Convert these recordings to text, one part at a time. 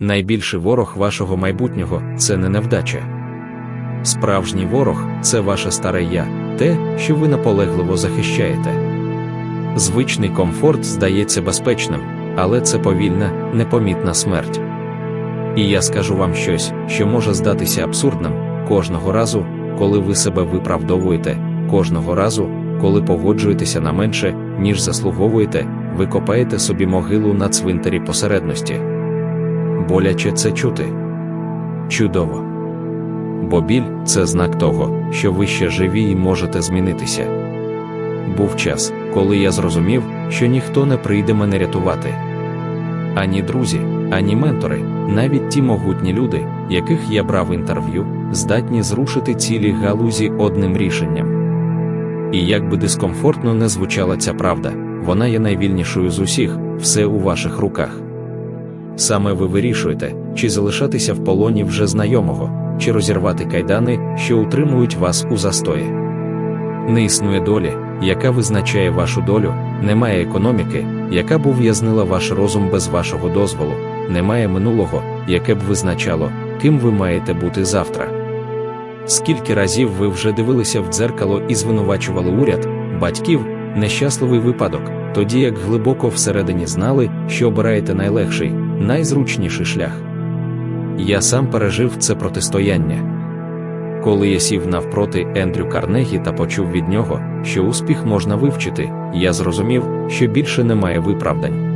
найбільший ворог вашого майбутнього це не невдача. Справжній ворог це ваше старе я, те, що ви наполегливо захищаєте. Звичний комфорт здається безпечним, але це повільна, непомітна смерть. І я скажу вам щось, що може здатися абсурдним кожного разу, коли ви себе виправдовуєте, кожного разу, коли погоджуєтеся на менше, ніж заслуговуєте, ви копаєте собі могилу на цвинтарі посередності. Боляче це чути. Чудово. Бо біль це знак того, що ви ще живі і можете змінитися. Був час, коли я зрозумів, що ніхто не прийде мене рятувати. Ані друзі, ані ментори, навіть ті могутні люди, яких я брав інтерв'ю, здатні зрушити цілі галузі одним рішенням. І як би дискомфортно не звучала ця правда, вона є найвільнішою з усіх, все у ваших руках. Саме ви вирішуєте, чи залишатися в полоні вже знайомого, чи розірвати кайдани, що утримують вас у застої. Не існує долі, яка визначає вашу долю, немає економіки, яка б ув'язнила ваш розум без вашого дозволу, немає минулого, яке б визначало, ким ви маєте бути завтра. Скільки разів ви вже дивилися в дзеркало і звинувачували уряд, батьків, нещасливий випадок, тоді як глибоко всередині знали, що обираєте найлегший, найзручніший шлях. Я сам пережив це протистояння. Коли я сів навпроти Ендрю Карнегі та почув від нього, що успіх можна вивчити, я зрозумів, що більше немає виправдань.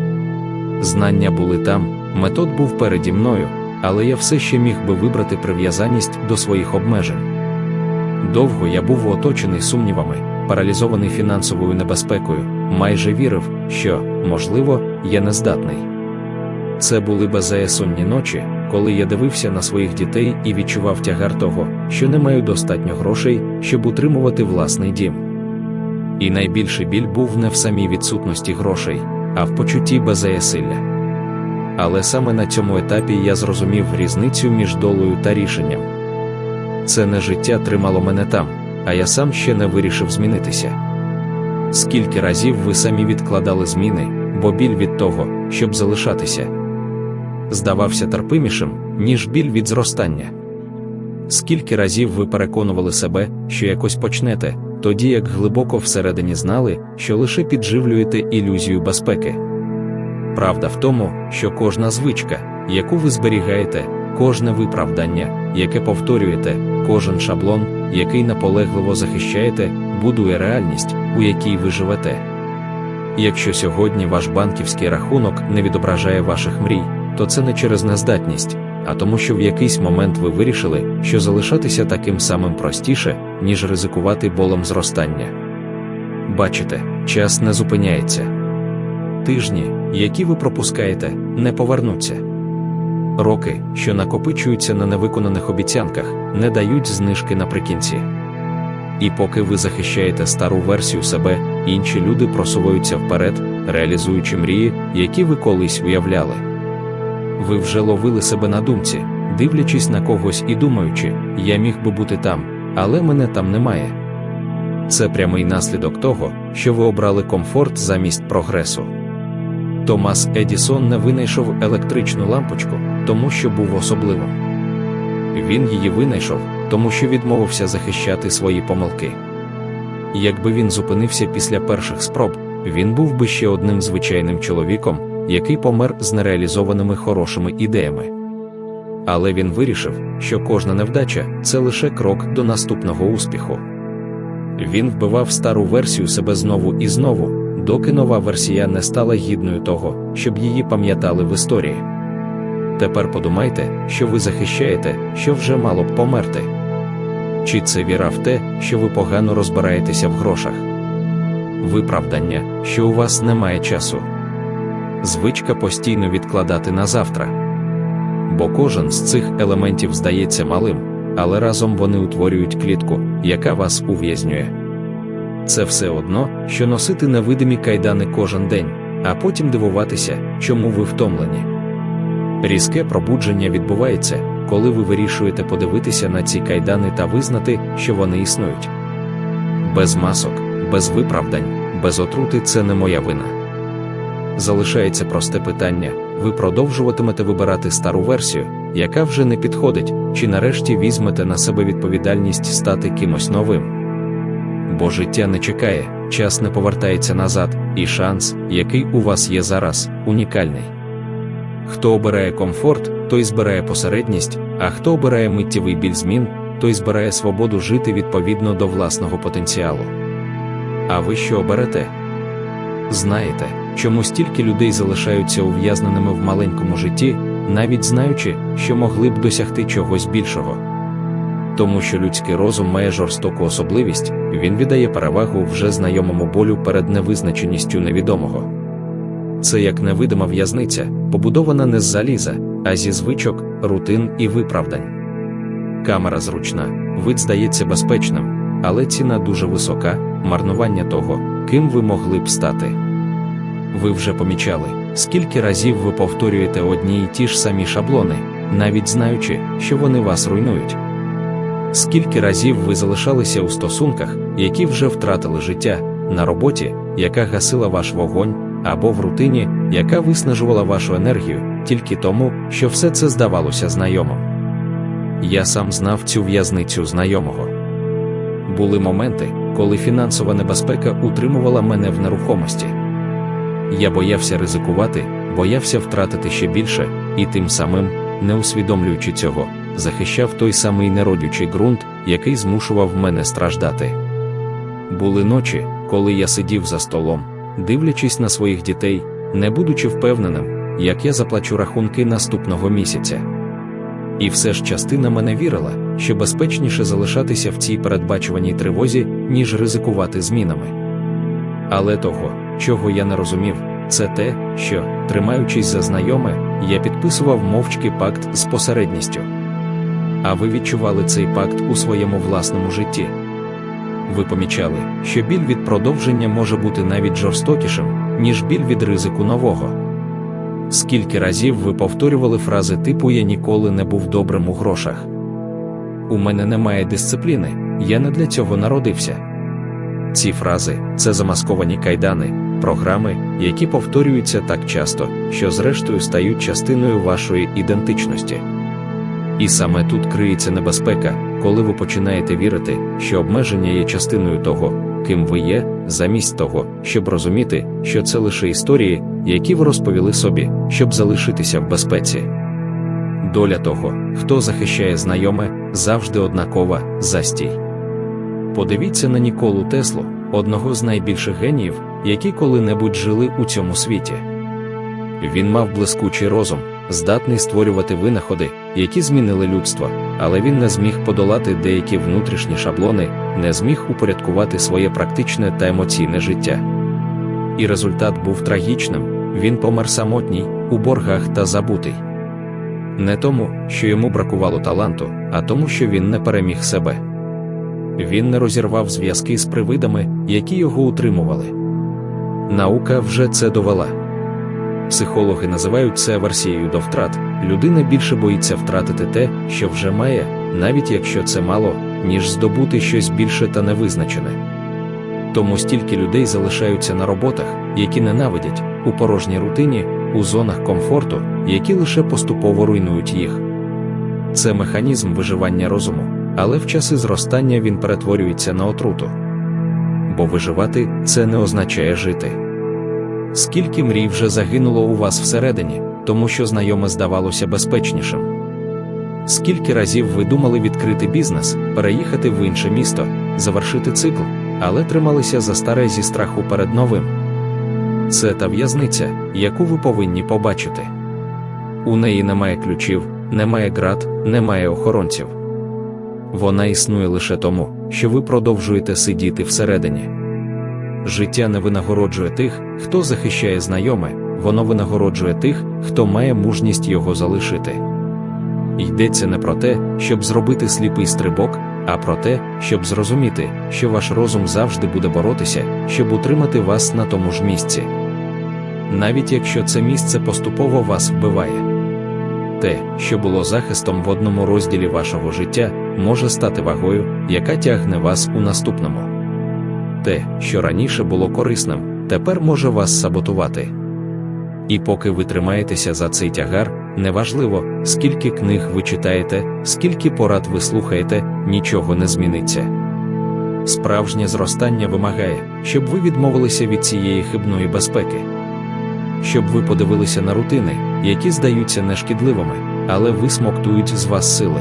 Знання були там, метод був переді мною, але я все ще міг би вибрати прив'язаність до своїх обмежень. Довго я був оточений сумнівами, паралізований фінансовою небезпекою, майже вірив, що, можливо, я нездатний. Це були беззаєсонні ночі, коли я дивився на своїх дітей і відчував тягар того, що не маю достатньо грошей, щоб утримувати власний дім. І найбільший біль був не в самій відсутності грошей, а в почутті беззаясилля. Але саме на цьому етапі я зрозумів різницю між долею та рішенням. Це не життя тримало мене там, а я сам ще не вирішив змінитися. Скільки разів ви самі відкладали зміни, бо біль від того, щоб залишатися, здавався терпимішим, ніж біль від зростання. Скільки разів ви переконували себе, що якось почнете, тоді як глибоко всередині знали, що лише підживлюєте ілюзію безпеки. Правда в тому, що кожна звичка, яку ви зберігаєте, кожне виправдання, яке повторюєте, кожен шаблон, який наполегливо захищаєте, будує реальність, у якій ви живете. Якщо сьогодні ваш банківський рахунок не відображає ваших мрій, то це не через нездатність, а тому, що в якийсь момент ви вирішили, що залишатися таким самим простіше, ніж ризикувати болем зростання. Бачите, час не зупиняється. Тижні, які ви пропускаєте, не повернуться. Роки, що накопичуються на невиконаних обіцянках, не дають знижки наприкінці. І поки ви захищаєте стару версію себе, інші люди просуваються вперед, реалізуючи мрії, які ви колись уявляли. Ви вже ловили себе на думці, дивлячись на когось і думаючи, я міг би бути там, але мене там немає. Це прямий наслідок того, що ви обрали комфорт замість прогресу. Томас Едісон не винайшов електричну лампочку, тому що був особливим. Він її винайшов, тому що відмовився захищати свої помилки. Якби він зупинився після перших спроб, він був би ще одним звичайним чоловіком, який помер з нереалізованими хорошими ідеями. Але він вирішив, що кожна невдача це лише крок до наступного успіху. Він вбивав стару версію себе знову і знову, доки нова версія не стала гідною того, щоб її пам'ятали в історії. Тепер подумайте, що ви захищаєте, що вже мало б померти. Чи це віра в те, що ви погано розбираєтеся в грошах? Виправдання, що у вас немає часу. Звичка постійно відкладати на завтра. Бо кожен з цих елементів здається малим, але разом вони утворюють клітку, яка вас ув'язнює. Це все одно, що носити невидимі кайдани кожен день, а потім дивуватися, чому ви втомлені. Різке пробудження відбувається, коли ви вирішуєте подивитися на ці кайдани та визнати, що вони існують. Без масок, без виправдань, без отрути це не моя вина. Залишається просте питання: ви продовжуватимете вибирати стару версію, яка вже не підходить, чи нарешті візьмете на себе відповідальність стати кимось новим. Бо життя не чекає, час не повертається назад, і шанс, який у вас є зараз, унікальний. Хто обирає комфорт, той збирає посередність, а хто обирає миттєвий біль змін, той збирає свободу жити відповідно до власного потенціалу. А ви що оберете? Знаєте, чому стільки людей залишаються ув'язненими в маленькому житті, навіть знаючи, що могли б досягти чогось більшого? Тому що людський розум має жорстоку особливість, він віддає перевагу вже знайомому болю перед невизначеністю невідомого. Це як невидима в'язниця, побудована не з заліза, а зі звичок, рутин і виправдань. Камера зручна, вид здається безпечним, але ціна дуже висока, марнування того, ким ви могли б стати. Ви вже помічали, скільки разів ви повторюєте одні й ті ж самі шаблони, навіть знаючи, що вони вас руйнують. Скільки разів ви залишалися у стосунках, які вже втратили життя, на роботі, яка гасила ваш вогонь, або в рутині, яка виснажувала вашу енергію, тільки тому, що все це здавалося знайомим. Я сам знав цю в'язницю знайомого. Були моменти, коли фінансова небезпека утримувала мене в нерухомості. Я боявся ризикувати, боявся втратити ще більше, і тим самим, не усвідомлюючи цього, захищав той самий неродючий ґрунт, який змушував мене страждати. Були ночі, коли я сидів за столом, дивлячись на своїх дітей, не будучи впевненим, як я заплачу рахунки наступного місяця. І все ж частина мене вірила, що безпечніше залишатися в цій передбачуваній тривозі, ніж ризикувати змінами. Але того, чого я не розумів, це те, що, тримаючись за знайоме, я підписував мовчки пакт з посередністю. А ви відчували цей пакт у своєму власному житті. Ви помічали, що біль від продовження може бути навіть жорстокішим, ніж біль від ризику нового. Скільки разів ви повторювали фрази типу Я ніколи не був добрим у грошах. У мене немає дисципліни, я не для цього народився. Ці фрази це замасковані кайдани, програми, які повторюються так часто, що зрештою стають частиною вашої ідентичності. І саме тут криється небезпека, коли ви починаєте вірити, що обмеження є частиною того, ким ви є, замість того, щоб розуміти, що це лише історії, які ви розповіли собі, щоб залишитися в безпеці. Доля того, хто захищає знайоме, завжди однакова застій. Подивіться на Ніколу Теслу, одного з найбільших геніїв, які коли-небудь жили у цьому світі. Він мав блискучий розум, здатний створювати винаходи, які змінили людство, але він не зміг подолати деякі внутрішні шаблони, не зміг упорядкувати своє практичне та емоційне життя. І результат був трагічним він помер самотній, у боргах та забутий. Не тому, що йому бракувало таланту, а тому, що він не переміг себе. Він не розірвав зв'язки з привидами, які його утримували. Наука вже це довела. Психологи називають це версією до втрат. Людина більше боїться втратити те, що вже має, навіть якщо це мало, ніж здобути щось більше та невизначене. Тому стільки людей залишаються на роботах, які ненавидять, у порожній рутині, у зонах комфорту, які лише поступово руйнують їх. Це механізм виживання розуму, але в часи зростання він перетворюється на отруту. Бо виживати це не означає жити. Скільки мрій вже загинуло у вас всередині, тому що знайоме здавалося безпечнішим? Скільки разів ви думали відкрити бізнес, переїхати в інше місто, завершити цикл, але трималися за старе зі страху перед новим? Це та в'язниця, яку ви повинні побачити. У неї немає ключів, немає град, немає охоронців. Вона існує лише тому, що ви продовжуєте сидіти всередині. Життя не винагороджує тих, хто захищає знайоме, воно винагороджує тих, хто має мужність його залишити. Йдеться не про те, щоб зробити сліпий стрибок, а про те, щоб зрозуміти, що ваш розум завжди буде боротися, щоб утримати вас на тому ж місці. Навіть якщо це місце поступово вас вбиває. Те, що було захистом в одному розділі вашого життя, може стати вагою, яка тягне вас у наступному. Те, що раніше було корисним, тепер може вас саботувати. І поки ви тримаєтеся за цей тягар, неважливо, скільки книг ви читаєте, скільки порад ви слухаєте, нічого не зміниться. Справжнє зростання вимагає, щоб ви відмовилися від цієї хибної безпеки, щоб ви подивилися на рутини, які здаються нешкідливими, але висмоктують з вас сили.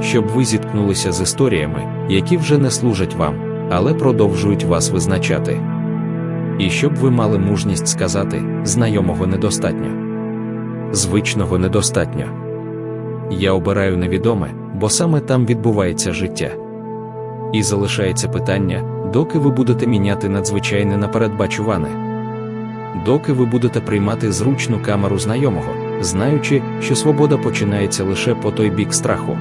Щоб ви зіткнулися з історіями, які вже не служать вам, але продовжують вас визначати. І щоб ви мали мужність сказати, знайомого недостатньо, звичного недостатньо. Я обираю невідоме, бо саме там відбувається життя. І залишається питання, доки ви будете міняти надзвичайне на передбачуване. Доки ви будете приймати зручну камеру знайомого, знаючи, що свобода починається лише по той бік страху.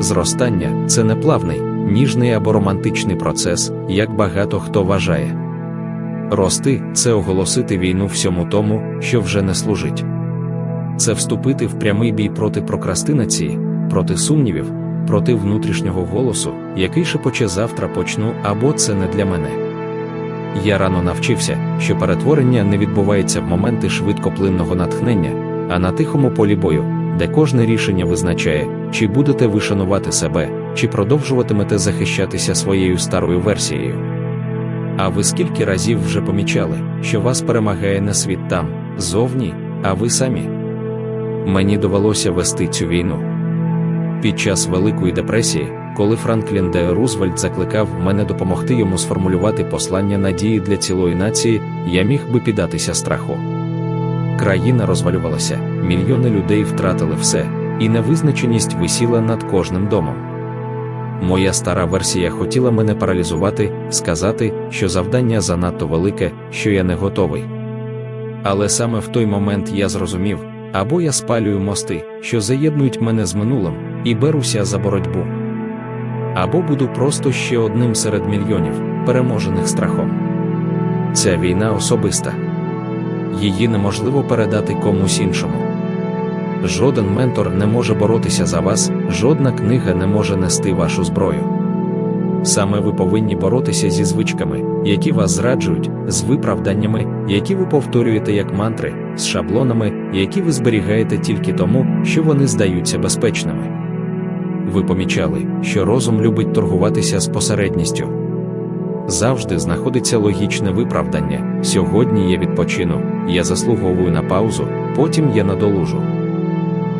Зростання це не плавний, ніжний або романтичний процес, як багато хто вважає. Рости це оголосити війну всьому тому, що вже не служить. Це вступити в прямий бій проти прокрастинації, проти сумнівів, проти внутрішнього голосу, який шепоче завтра почну або це не для мене. Я рано навчився, що перетворення не відбувається в моменти швидкоплинного натхнення, а на тихому полі бою, де кожне рішення визначає, чи будете ви шанувати себе, чи продовжуватимете захищатися своєю старою версією. А ви скільки разів вже помічали, що вас перемагає не світ там, зовні, а ви самі? Мені довелося вести цю війну. Під час Великої депресії, коли Франклін Д. Рузвельт закликав мене допомогти йому сформулювати послання надії для цілої нації, я міг би піддатися страху. Країна розвалювалася, мільйони людей втратили все, і невизначеність висіла над кожним домом. Моя стара версія хотіла мене паралізувати, сказати, що завдання занадто велике, що я не готовий. Але саме в той момент я зрозумів, або я спалюю мости, що заєднують мене з минулим, і беруся за боротьбу. Або буду просто ще одним серед мільйонів, переможених страхом. Ця війна особиста. Її неможливо передати комусь іншому. Жоден ментор не може боротися за вас, жодна книга не може нести вашу зброю. Саме ви повинні боротися зі звичками, які вас зраджують, з виправданнями, які ви повторюєте як мантри, з шаблонами, які ви зберігаєте тільки тому, що вони здаються безпечними. Ви помічали, що розум любить торгуватися з посередністю. Завжди знаходиться логічне виправдання. Сьогодні я відпочину, я заслуговую на паузу, потім я надолужу.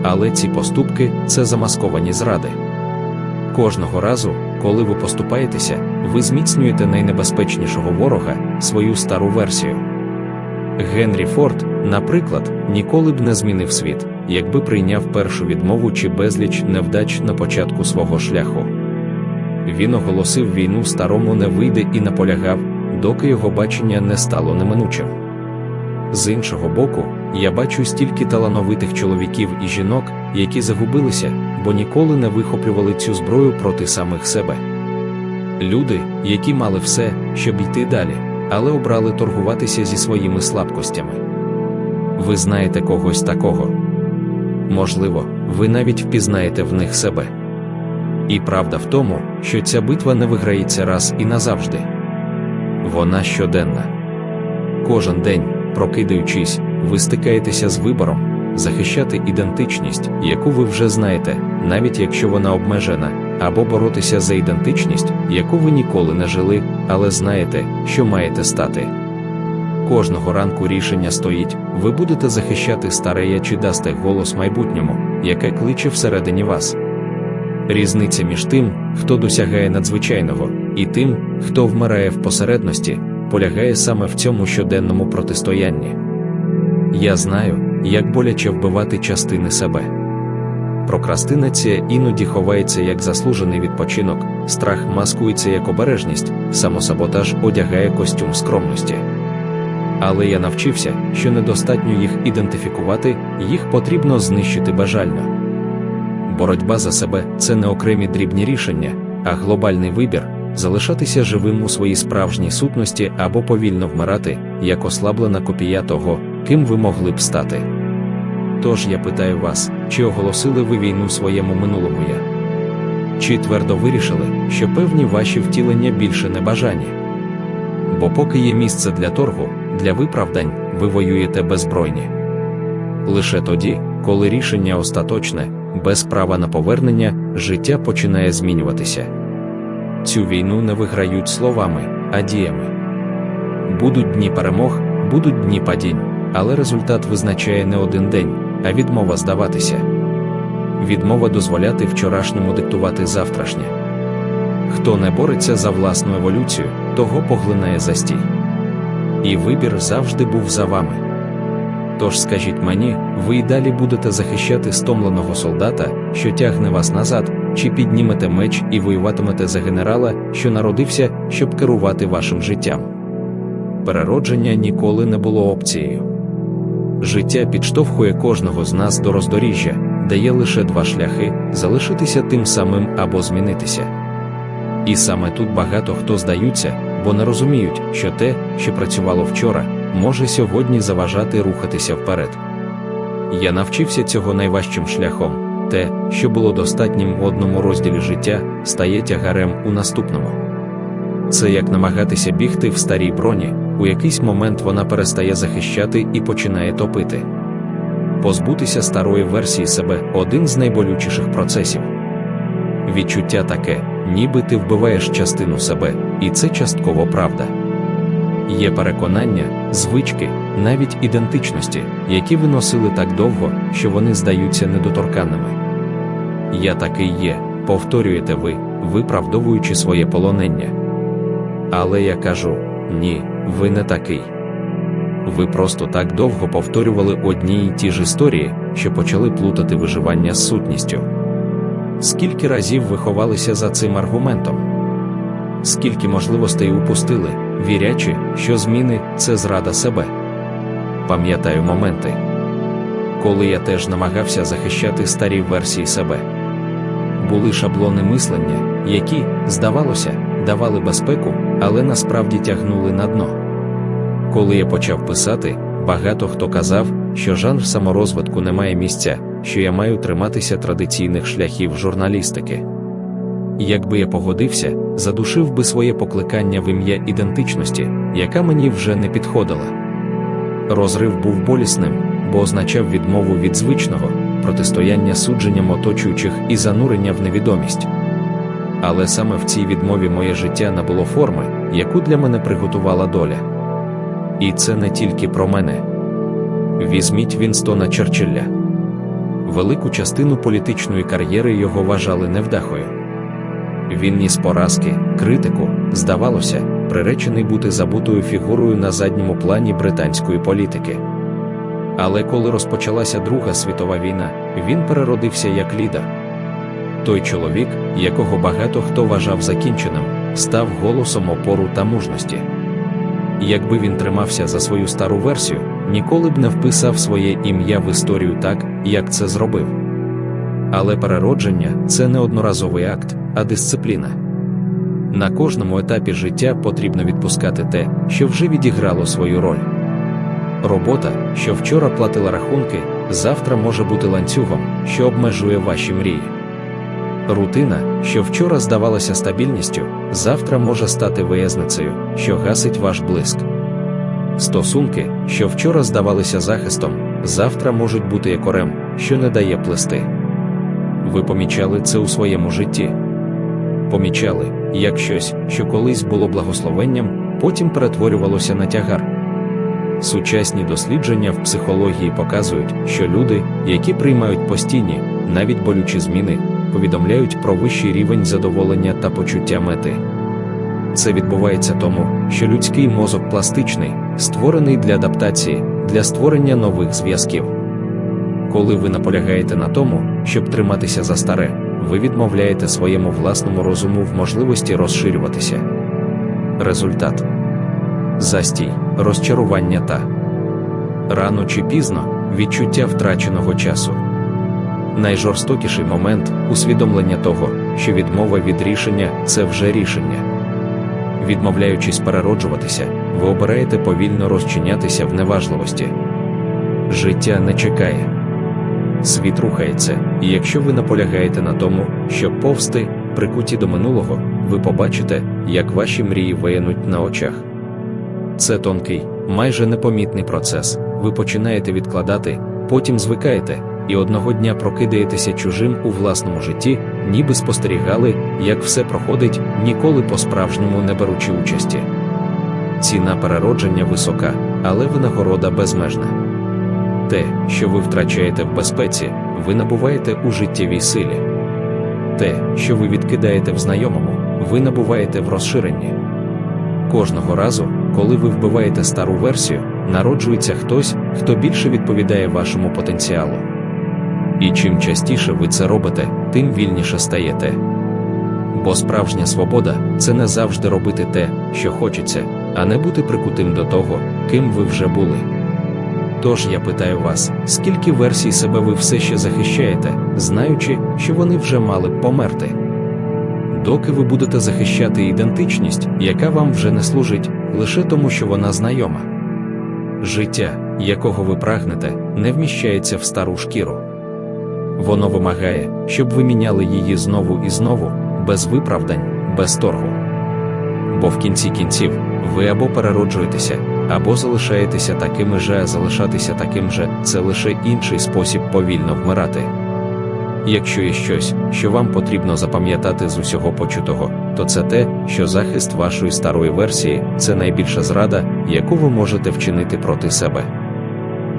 Але ці поступки це замасковані зради. Кожного разу, коли ви поступаєтеся, ви зміцнюєте найнебезпечнішого ворога свою стару версію. Генрі Форд, наприклад, ніколи б не змінив світ, якби прийняв першу відмову чи безліч невдач на початку свого шляху. Він оголосив війну старому не вийде і наполягав, доки його бачення не стало неминучим. З іншого боку, я бачу стільки талановитих чоловіків і жінок, які загубилися, бо ніколи не вихоплювали цю зброю проти самих себе. Люди, які мали все, щоб йти далі, але обрали торгуватися зі своїми слабкостями. Ви знаєте когось такого. Можливо, ви навіть впізнаєте в них себе. І правда в тому, що ця битва не виграється раз і назавжди. Вона щоденна. Кожен день, прокидаючись, ви стикаєтеся з вибором захищати ідентичність, яку ви вже знаєте, навіть якщо вона обмежена, або боротися за ідентичність, яку ви ніколи не жили, але знаєте, що маєте стати. Кожного ранку рішення стоїть, ви будете захищати старе я чи дасте голос майбутньому, яке кличе всередині вас. Різниця між тим, хто досягає надзвичайного, і тим, хто вмирає в посередності, полягає саме в цьому щоденному протистоянні. Я знаю, як боляче вбивати частини себе. Прокрастинація іноді ховається як заслужений відпочинок, страх маскується як обережність, самосаботаж одягає костюм скромності. Але я навчився, що недостатньо їх ідентифікувати, їх потрібно знищити бажально. Боротьба за себе це не окремі дрібні рішення, а глобальний вибір залишатися живим у своїй справжній сутності або повільно вмирати, як ослаблена копія того, ким ви могли б стати. Тож я питаю вас, чи оголосили ви війну своєму минулому я? Чи твердо вирішили, що певні ваші втілення більше не бажані? Бо поки є місце для торгу, для виправдань ви воюєте беззбройні. Лише тоді, коли рішення остаточне, без права на повернення, життя починає змінюватися. Цю війну не виграють словами, а діями. Будуть дні перемог, будуть дні падінь, але результат визначає не один день, а відмова здаватися. Відмова дозволяти вчорашньому диктувати завтрашнє. Хто не бореться за власну еволюцію, того поглинає застій. І вибір завжди був за вами. Тож скажіть мені, ви й далі будете захищати стомленого солдата, що тягне вас назад, чи піднімете меч і воюватимете за генерала, що народився, щоб керувати вашим життям. Переродження ніколи не було опцією. Життя підштовхує кожного з нас до роздоріжжя, дає лише два шляхи залишитися тим самим або змінитися. І саме тут багато хто здаються, бо не розуміють, що те, що працювало вчора, може сьогодні заважати рухатися вперед. Я навчився цього найважчим шляхом те, що було достатнім в одному розділі життя, стає тягарем у наступному. Це як намагатися бігти в старій броні, у якийсь момент вона перестає захищати і починає топити. Позбутися старої версії себе один з найболючіших процесів. Відчуття таке, ніби ти вбиваєш частину себе, і це частково правда. Є переконання, звички, навіть ідентичності, які ви носили так довго, що вони здаються недоторканними. Я такий є, повторюєте ви, виправдовуючи своє полонення. Але я кажу ні, ви не такий. Ви просто так довго повторювали одні й ті ж історії, що почали плутати виживання з сутністю. Скільки разів ви ховалися за цим аргументом? Скільки можливостей упустили, вірячи, що зміни це зрада себе? Пам'ятаю моменти, коли я теж намагався захищати старі версії себе. Були шаблони мислення, які, здавалося, давали безпеку, але насправді тягнули на дно. Коли я почав писати, багато хто казав, що жанр саморозвитку не має місця, що я маю триматися традиційних шляхів журналістики. Якби я погодився, задушив би своє покликання в ім'я ідентичності, яка мені вже не підходила. Розрив був болісним, бо означав відмову від звичного, протистояння судженням оточуючих і занурення в невідомість. Але саме в цій відмові моє життя набуло форми, яку для мене приготувала доля. І це не тільки про мене. Візьміть Вінстона Черчилля. Велику частину політичної кар'єри його вважали невдахою. Він ніс поразки, критику, здавалося, приречений бути забутою фігурою на задньому плані британської політики. Але коли розпочалася Друга світова війна, він переродився як лідер. Той чоловік, якого багато хто вважав закінченим, став голосом опору та мужності. Якби він тримався за свою стару версію, ніколи б не вписав своє ім'я в історію так, як це зробив. Але переродження це не одноразовий акт, а дисципліна. На кожному етапі життя потрібно відпускати те, що вже відіграло свою роль. Робота, що вчора платила рахунки, завтра може бути ланцюгом, що обмежує ваші мрії. Рутина, що вчора здавалася стабільністю, завтра може стати виязницею, що гасить ваш блиск. Стосунки, що вчора здавалися захистом, завтра можуть бути якорем, що не дає плести. Ви помічали це у своєму житті. Помічали, як щось, що колись було благословенням, потім перетворювалося на тягар. Сучасні дослідження в психології показують, що люди, які приймають постійні, навіть болючі зміни, повідомляють про вищий рівень задоволення та почуття мети. Це відбувається тому, що людський мозок пластичний, створений для адаптації, для створення нових зв'язків. Коли ви наполягаєте на тому, щоб триматися за старе, ви відмовляєте своєму власному розуму в можливості розширюватися. Результат застій, розчарування та рано чи пізно відчуття втраченого часу. Найжорстокіший момент усвідомлення того, що відмова від рішення це вже рішення. Відмовляючись перероджуватися, ви обираєте повільно розчинятися в неважливості. Життя не чекає. Світ рухається, і якщо ви наполягаєте на тому, щоб повсти, прикуті до минулого, ви побачите, як ваші мрії виянуть на очах. Це тонкий, майже непомітний процес. Ви починаєте відкладати, потім звикаєте, і одного дня прокидаєтеся чужим у власному житті, ніби спостерігали, як все проходить, ніколи по-справжньому не беручи участі. Ціна переродження висока, але винагорода безмежна. Те, що ви втрачаєте в безпеці, ви набуваєте у життєвій силі. Те, що ви відкидаєте в знайомому, ви набуваєте в розширенні. Кожного разу, коли ви вбиваєте стару версію, народжується хтось, хто більше відповідає вашому потенціалу. І чим частіше ви це робите, тим вільніше стаєте. Бо справжня свобода це не завжди робити те, що хочеться, а не бути прикутим до того, ким ви вже були. Тож я питаю вас, скільки версій себе ви все ще захищаєте, знаючи, що вони вже мали б померти? Доки ви будете захищати ідентичність, яка вам вже не служить, лише тому, що вона знайома. Життя, якого ви прагнете, не вміщається в стару шкіру. Воно вимагає, щоб ви міняли її знову і знову, без виправдань, без торгу. Бо в кінці кінців ви або перероджуєтеся, або залишаєтеся такими же, а залишатися таким же це лише інший спосіб повільно вмирати. Якщо є щось, що вам потрібно запам'ятати з усього почутого, то це те, що захист вашої старої версії це найбільша зрада, яку ви можете вчинити проти себе.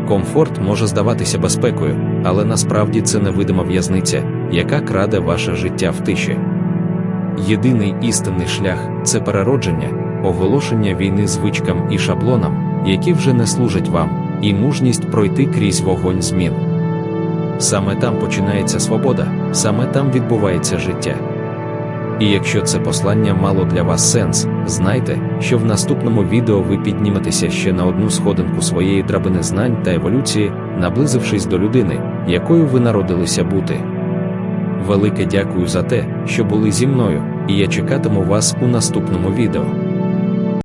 Комфорт може здаватися безпекою, але насправді це невидима в'язниця, яка краде ваше життя в тиші. Єдиний істинний шлях це переродження, оголошення війни звичкам і шаблонам, які вже не служать вам, і мужність пройти крізь вогонь змін. Саме там починається свобода, саме там відбувається життя. І якщо це послання мало для вас сенс, знайте, що в наступному відео ви підніметеся ще на одну сходинку своєї драбини знань та еволюції, наблизившись до людини, якою ви народилися бути. Велике дякую за те, що були зі мною, і я чекатиму вас у наступному відео.